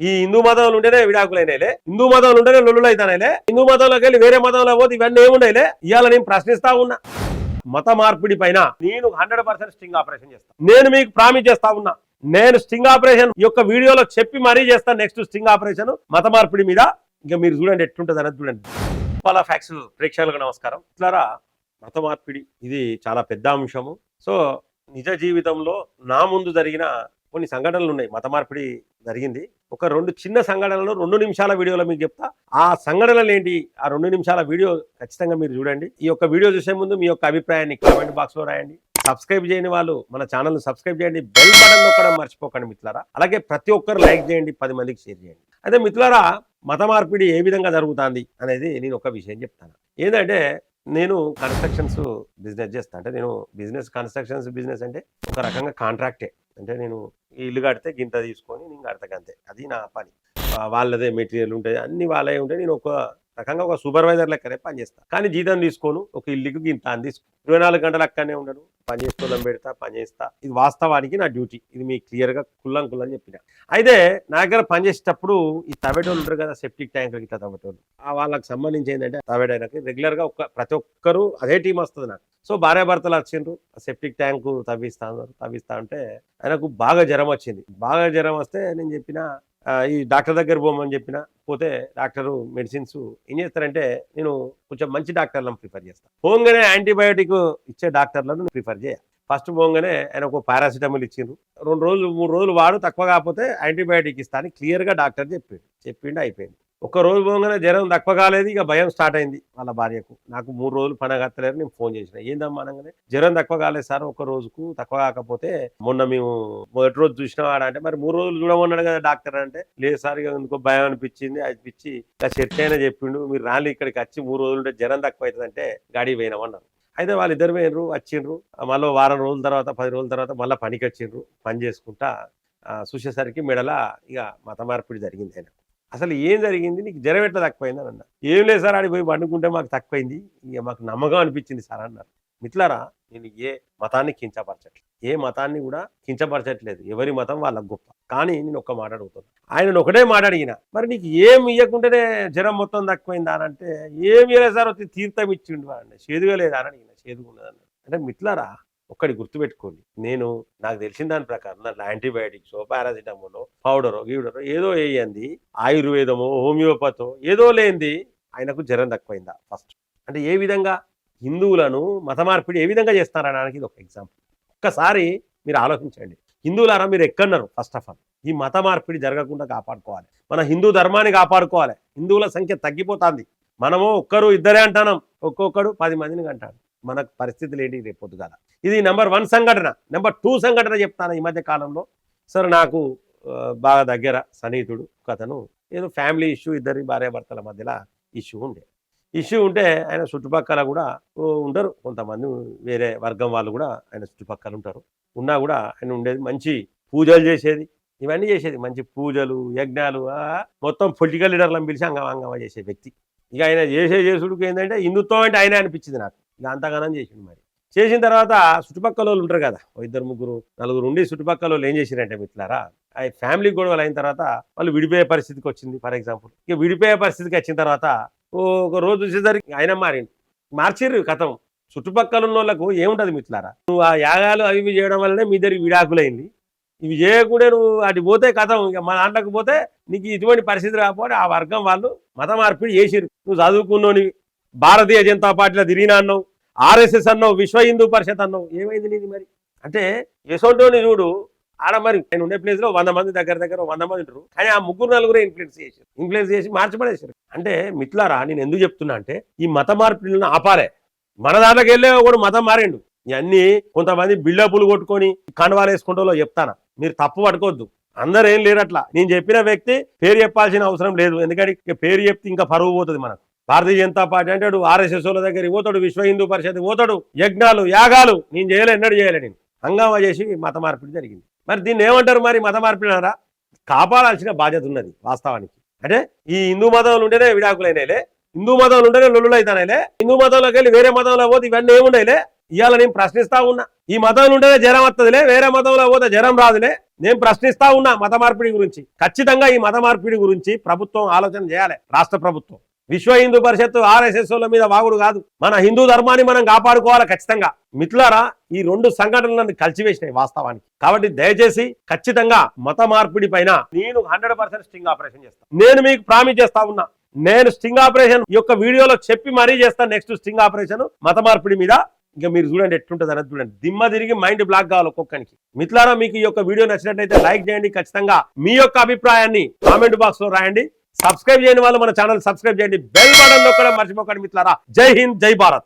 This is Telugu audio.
ఈ హిందూ మతంలో ఉంటేనే విడాకులైనాయిలే హిందూ మతంలో ఉంటేనే లొల్లులు అవుతాయిలే హిందూ మతంలోకి వెళ్ళి వేరే మతంలో పోతే ఇవన్నీ ఏముండయిలే ఇవాళ నేను ప్రశ్నిస్తా ఉన్నా. మత మార్పిడి పైన నేను హండ్రెడ్ పర్సెంట్ స్టింగ్ ఆపరేషన్ చేస్తాను నేను మీకు ప్రామిస్ చేస్తా ఉన్నా. నేను స్టింగ్ ఆపరేషన్ యొక్క వీడియోలో చెప్పి మరీ చేస్తాను నెక్స్ట్ స్టింగ్ ఆపరేషన్. మత మార్పిడి మీద ఇంకా మీరు చూడండి ఎట్లుంటుంది అనేది చూడండి. పాలా ఫ్యాక్స్ ప్రేక్షకులకు నమస్కారం. ఇట్లారా మత మార్పిడి ఇది చాలా పెద్ద అంశము. సో నిజ జీవితంలో నా ముందు జరిగిన కొన్ని సంఘటనలు ఉన్నాయి. మత మార్పిడి జరిగింది. ఒక రెండు చిన్న సంఘటనలు రెండు నిమిషాల వీడియోలో మీకు చెప్తా. ఆ సంఘటనలు ఏంటి? ఆ రెండు నిమిషాల వీడియో ఖచ్చితంగా మీరు చూడండి. ఈ యొక్క వీడియో చూసే ముందు మీ యొక్క అభిప్రాయాన్ని కామెంట్ బాక్స్లో రాయండి. సబ్స్క్రైబ్ చేయని వాళ్ళు మన ఛానల్ సబ్స్క్రైబ్ చేయండి. బెల్ బటన్ నొక్కడం మర్చిపోకండి మిత్రులారా. అలాగే ప్రతి ఒక్కరు లైక్ చేయండి పది మందికి షేర్ చేయండి. అయితే మిత్రులారా మత మార్పిడి ఏ విధంగా జరుగుతుంది అనేది నేను ఒక విషయం చెప్తాను. ఏంటంటే నేను కన్స్ట్రక్షన్స్ బిజినెస్ చేస్తాను అంటే నేను బిజినెస్ కన్స్ట్రక్షన్స్ బిజినెస్ అంటే ఒక రకంగా కాంట్రాక్టే. అంటే నేను ఇల్లు కడితే గింత తీసుకొని నేను కడతాను అంతే. అది నా పని. వాళ్ళదే మెటీరియల్ ఉంటుంది అన్ని వాళ్ళే ఉంటాయి. నేను ఒక రకంగా ఒక సూపర్వైజర్ లెక్కనే పనిచేస్తా కానీ జీతం తీసుకోను ఒక ఇల్లుకి ఇంత అందిస్తాను ఇరవై నాలుగు గంటలు అక్కడనే ఉండను. పని పెడతా పనిచేస్తా ఇది వాస్తవానికి నా డ్యూటీ. ఇది మీకు క్లియర్గా కుల్లం కుల్లం చెప్పిన. అయితే నా దగ్గర పని చేసేటప్పుడు ఈ తవ్వేటోళ్ళు ఉంటారు కదా సెప్టిక్ ట్యాంక్ ఇట్లా తవ్వటోళ్ళు. వాళ్ళకి సంబంధించి ఏంటంటే తవ్వేటానికి రెగ్యులర్గా ఒక ప్రతి ఒక్కరు అదే టీం వస్తుంది నాకు. సో భార్యాభర్తలు వచ్చిండ్రు సెప్టిక్ ట్యాంకు తవ్విస్తా తవ్విస్తా అంటే ఆయనకు బాగా జ్వరం వచ్చింది. బాగా జ్వరం వస్తే నేను చెప్పిన ఈ డాక్టర్ దగ్గర పోమని చెప్పిన పోతే డాక్టరు మెడిసిన్స్ ఏం చేస్తారంటే నేను కొంచెం మంచి డాక్టర్లను ప్రిఫర్ చేస్తాను పోగానే యాంటీబయోటిక్ ఇచ్చే డాక్టర్లను ప్రిఫర్ చేయాలి. ఫస్ట్ పోగానే ఆయన ఒక పారాసిటమాల్ ఇచ్చిండ్రు. రెండు రోజులు మూడు రోజులు వాడు తక్కువ కాకపోతే యాంటీబయాటిక్ ఇస్తా అని క్లియర్గా డాక్టర్ చెప్పిండు. చెప్పిండు అయిపోయింది. రోజు పోగానే జ్వరం తక్కువ కాలేదు ఇక భయం స్టార్ట్ అయింది వాళ్ళ భార్యకు. నాకు మూడు రోజులు పనగత్తలేరు నేను ఫోన్ చేసిన. ఏందమ్మా అనగానే జ్వరం తక్కువ కాలేదు సార్ ఒక రోజుకు తక్కువ కాకపోతే మొన్న మేము మొదటి రోజు చూసిన అంటే మరి మూడు రోజులు చూడమన్నాడు కదా డాక్టర్ అంటే లేదు సార్ ఇక ఎందుకో భయం అనిపించింది అనిపించి ఇక చెట్టు అయినా చెప్పిండు మీరు రాలి ఇక్కడికి వచ్చి మూడు రోజులు ఉంటే జ్వరం తక్కువ అవుతుందంటే గాడి పోయినామన్నారు అయితే వాళ్ళు ఇద్దరు పోయినరు వచ్చిండ్రు మళ్ళీ వారం రోజుల తర్వాత పది రోజుల తర్వాత మళ్ళీ పనికి వచ్చిండ్రు పని చేసుకుంటా ఆ, చూసేసరికి మెడల ఇక మత మార్పిడి జరిగింది ఆయనకు. అసలు ఏం జరిగింది? నీకు జ్వరం ఎట్లా తక్కువైంది? అని ఏం లేదు సార్ ఆడికి పోయి పండుకుంటే మాకు తక్కువైంది. ఇక మాకు నమ్మకం అనిపించింది సార్ అన్నారు. మిట్లారా నేను ఏ మతాన్ని కించపరచట్లేదు ఏ మతాన్ని కూడా కించపరచట్లేదు. ఎవరి మతం వాళ్ళకు గొప్ప. కానీ నేను ఒక్క మాట అడుగుతాను ఆయన ఒకటే మాట అడిగిన. మరి నీకు ఏం ఇవ్వకుండానే జ్వరం మొత్తం తక్కువైందా అని అంటే ఏం ఇవ్వలేదు సార్ వచ్చి తీర్థం ఇచ్చిండు అండి చేదుగా లేదా అని అడిగిన. చేదుగా ఉన్నదన్న అంటే మిట్లారా ఒక్కటి గుర్తుపెట్టుకోండి. నేను నాకు తెలిసిన దాని ప్రకారం దాంట్లో యాంటీబయాటిక్స్ పారాసిటమోలో పౌడరో గీడరో ఏదో వేయంది ఆయుర్వేదమో హోమియోపతో ఏదో లేనిది ఆయనకు జ్వరం తక్కువైందా ఫస్ట్. అంటే ఏ విధంగా హిందువులను మత మార్పిడి ఏ విధంగా చేస్తారనడానికి ఇది ఒక ఎగ్జాంపుల్. ఒక్కసారి మీరు ఆలోచించండి. హిందువులారా మీరు ఎక్కడన్నారు ఫస్ట్ ఆఫ్ ఆల్? ఈ మత మార్పిడి జరగకుండా కాపాడుకోవాలి. మన హిందూ ధర్మాన్ని కాపాడుకోవాలి. హిందువుల సంఖ్య తగ్గిపోతుంది. మనము ఒక్కరు ఇద్దరే అంటాం ఒక్కొక్కడు పది మందిని అంటాడు మనకు పరిస్థితులు ఏంటి రేపు పొద్దుగాల. ఇది నెంబర్ వన్ సంఘటన. నెంబర్ టూ సంఘటన చెప్తాను ఈ మధ్య కాలంలో. సార్ నాకు బాగా దగ్గర సన్నిహితుడు ఒక ఏదో ఫ్యామిలీ ఇష్యూ ఇద్దరి భార్యాభర్తల మధ్యలో ఇష్యూ ఉండే. ఇష్యూ ఉంటే ఆయన చుట్టుపక్కల కూడా ఉండరు. కొంతమంది వేరే వర్గం వాళ్ళు కూడా ఆయన చుట్టుపక్కల ఉంటారు. ఉన్నా కూడా ఆయన ఉండేది మంచి పూజలు చేసేది. ఇవన్నీ చేసేది. మంచి పూజలు యజ్ఞాలు మొత్తం పొలిటికల్ లీడర్లను పిలిచి అంగ అంగమా చేసే వ్యక్తి. ఇక ఆయన చేసే చేసుడుకు ఏంటంటే హిందుత్వం అంటే ఆయన అనిపించింది నాకు. ఇక అంతగానం చేసిండు మరి. చేసిన తర్వాత చుట్టుపక్కల వాళ్ళు ఉంటారు కదా ఇద్దరు ముగ్గురు నలుగురు ఉండి చుట్టుపక్కల వాళ్ళు ఏం చేసిరంటే మిట్లారా ఆ ఫ్యామిలీ గొడవలు అయిన తర్వాత వాళ్ళు విడిపోయే పరిస్థితికి వచ్చింది. ఫర్ ఎగ్జాంపుల్ ఇక విడిపోయే పరిస్థితికి వచ్చిన తర్వాత ఒక రోజు వచ్చేసరికి ఆయన మారిండు. మార్చిర్రు కథం. చుట్టుపక్కల ఉన్న వాళ్ళకు ఏముంటది మిట్లారా నువ్వు ఆ యాగాలు అవి ఇవి చేయడం వల్లనే మీ దగ్గరికి విడాకులైంది. ఇవి చేయకుండా నువ్వు అటు పోతే కథం ఇక మా దాంట్లోకి పోతే నీకు ఇటువంటి పరిస్థితి రాకపోతే ఆ వర్గం వాళ్ళు మత మార్పిడి చేసిరు నువ్వు చదువుకున్నోనివి. భారతీయ జనతా పార్టీలో తిరిగినా అన్నావు ఆర్ఎస్ఎస్ అన్నావు విశ్వ హిందూ పరిషత్ అన్నావు. ఏమైంది నీది మరి? అంటే యశోంటోని చూడు ఆడ మరి నేను ఉండే ప్లేస్లో వంద మంది దగ్గర దగ్గర వంద మంది ఉంటారు. కానీ ఆ ముగ్గురు నలుగురే ఇన్ఫ్లుయెన్స్ చేశారు. ఇన్ఫ్లుయెన్స్ చేసి మార్చబడేశారు అంటే మిత్రులారా నేను ఎందుకు చెప్తున్నా అంటే ఈ మత మార్పిడిలను ఆపాలే. మన దాంట్లోకి వెళ్ళే కూడా మతం మారిండు. ఇవన్నీ కొంతమంది బిల్డపులు కొట్టుకొని కండవాలు వేసుకుంటూ చెప్తాను? మీరు తప్పు పట్టుకోవద్దు. అందరు ఏం లేరు అట్లా నేను చెప్పిన వ్యక్తి పేరు చెప్పాల్సిన అవసరం లేదు. ఎందుకంటే పేరు చెప్తే ఇంకా పరువు పోతుంది మనకు. భారతీయ జనతా పార్టీ అంటాడు ఆర్ఎస్ఎస్ వాళ్ళ దగ్గర పోతాడు విశ్వ హిందూ పరిషత్ పోతాడు యజ్ఞాలు యాగాలు నేను చేయలే ఎన్నడూ చేయలే నేను. హంగామా చేసి మత మార్పిడి జరిగింది. మరి దీన్ని ఏమంటారు మరి మత మార్పిడినారా? కాపాడాల్సిన బాధ్యత ఉన్నది వాస్తవానికి. అంటే ఈ హిందూ మతంలో ఉంటేనే విడాకులైనాయిలే హిందూ మతంలో ఉంటేనే లొల్లులు అవుతాయిలే హిందూ మతంలోకి వెళ్ళి వేరే మతంలో పోతే ఇవన్నీ ఏముండయిలే? ఇవాళ నేను ప్రశ్నిస్తా ఉన్నా. ఈ మతంలో ఉంటేనే జ్వరం వస్తుందిలే వేరే మతంలో పోతే జ్వరం రాదులే. నేను ప్రశ్నిస్తా ఉన్నా మత మార్పిడి గురించి. ఖచ్చితంగా ఈ మత మార్పిడి గురించి ప్రభుత్వం ఆలోచన చేయాలి రాష్ట్ర ప్రభుత్వం. విశ్వ హిందూ పరిషత్తు ఆర్ఎస్ఎస్ల మీద వాగుడు కాదు. మన హిందూ ధర్మాన్ని మనం కాపాడుకోవాలి ఖచ్చితంగా. మిత్రులారా ఈ రెండు సంఘటనలను కలిసివేసినాయి వాస్తవానికి. కాబట్టి దయచేసి ఖచ్చితంగా మత మార్పిడి పైన నేను హండ్రెడ్ పర్సెంట్ స్టింగ్ ఆపరేషన్ చేస్తాను నేను మీకు ప్రామిస్ చేస్తా ఉన్నా. నేను స్టింగ్ ఆపరేషన్ యొక్క వీడియోలో చెప్పి మరీ చేస్తాను నెక్స్ట్ స్టింగ్ ఆపరేషన్. మత మార్పిడి మీద ఇంకా మీరు చూడండి ఎట్లుంటుంది అనేది చూడండి. దిమ్మ తిరిగి మైండ్ బ్లాక్ కావాలి ఒక్కొక్కరికి మిత్రులారా మీకు ఈ యొక్క వీడియో నచ్చినట్లయితే లైక్ చేయండి. ఖచ్చితంగా మీ యొక్క అభిప్రాయాన్ని కామెంట్ బాక్స్లో రాయండి. సబ్స్క్రైబ్ చేయని వాళ్ళు మన ఛానల్ సబ్స్క్రైబ్ చేయండి. బెల్ బటన్ నొక్కడం మర్చిపోకండి మిత్రులారా. జై హింద్ జై భారత్.